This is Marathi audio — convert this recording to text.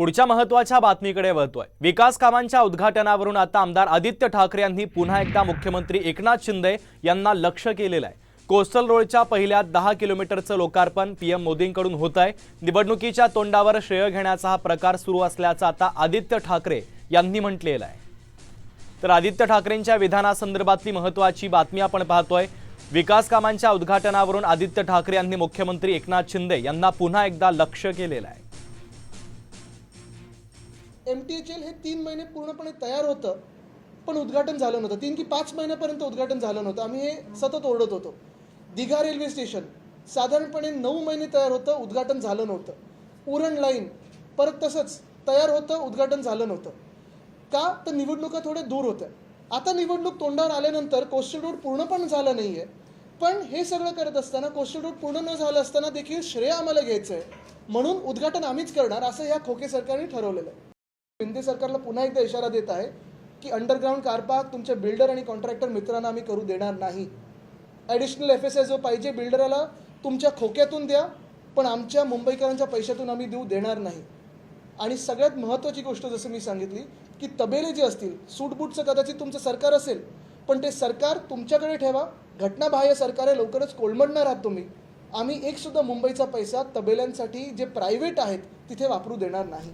पुढच्या महत्त्वाच्या बातमीकडे वळतोय. विकास कामांच्या उद्घाटनावरून आता आमदार आदित्य ठाकरे यांनी पुन्हा एकदा मुख्यमंत्री एकनाथ शिंदे यांना लक्ष केलेलं आहे. कोस्टल रोडच्या पहिल्या दहा किलोमीटरचं लोकार्पण पीएम मोदींकडून होत आहे निवडणुकीच्या तोंडावर श्रेय घेण्याचा हा प्रकार सुरू असल्याचं आता आदित्य ठाकरे यांनी म्हटलेलं आहे. तर आदित्य ठाकरेंच्या विधानासंदर्भातली महत्वाची बातमी आपण पाहतोय. विकास कामांच्या उद्घाटनावरून आदित्य ठाकरे यांनी मुख्यमंत्री एकनाथ शिंदे यांना पुन्हा एकदा लक्ष केलेलं आहे. एम टी एच एल हे तीन महिने पूर्णपणे तयार होतं पण उद्घाटन झालं नव्हतं. तीन की पाच महिन्यापर्यंत उद्घाटन झालं नव्हतं. आम्ही हे सतत ओरडत होतो. दिघा रेल्वे स्टेशन साधारणपणे नऊ महिने तयार होतं उद्घाटन झालं नव्हतं. उरण लाईन परत तसंच तयार होतं उद्घाटन झालं नव्हतं. का? तर निवडणुका थोड्या दूर होत्या. आता निवडणूक तोंडावर आल्यानंतर कोस्टल रोड पूर्ण पण झालं नाही आहे पण हे सगळं करत असताना कोस्टल रोड पूर्ण न झालं असताना देखील श्रेय आम्हाला घ्यायचं आहे म्हणून उद्घाटन आम्हीच करणार असं या खोके सरकारने ठरवलेलं आहे. शिंदे सरकारला पुन्हा एकदा इशारा देत आहे की अंडरग्राऊंड कार पार्क तुमच्या बिल्डर आणि कॉन्ट्रॅक्टर मित्रांना आम्ही करू देणार नाही. ॲडिशनल एफ एस एस जो पाहिजे बिल्डराला तुमच्या खोक्यातून द्या पण आमच्या मुंबईकरांच्या पैशातून आम्ही देऊ देणार नाही. आणि सगळ्यात महत्त्वाची गोष्ट जसं मी सांगितली की तबेले जे असतील सूटबूटचं कदाचित तुमचं सरकार असेल पण ते सरकार तुमच्याकडे ठेवा घटनाबाह्य सरकार आहे लवकरच कोलमडणार आहात तुम्ही. आम्ही एकसुद्धा मुंबईचा पैसा तबेल्यांसाठी जे प्रायव्हेट आहेत तिथे वापरू देणार नाही.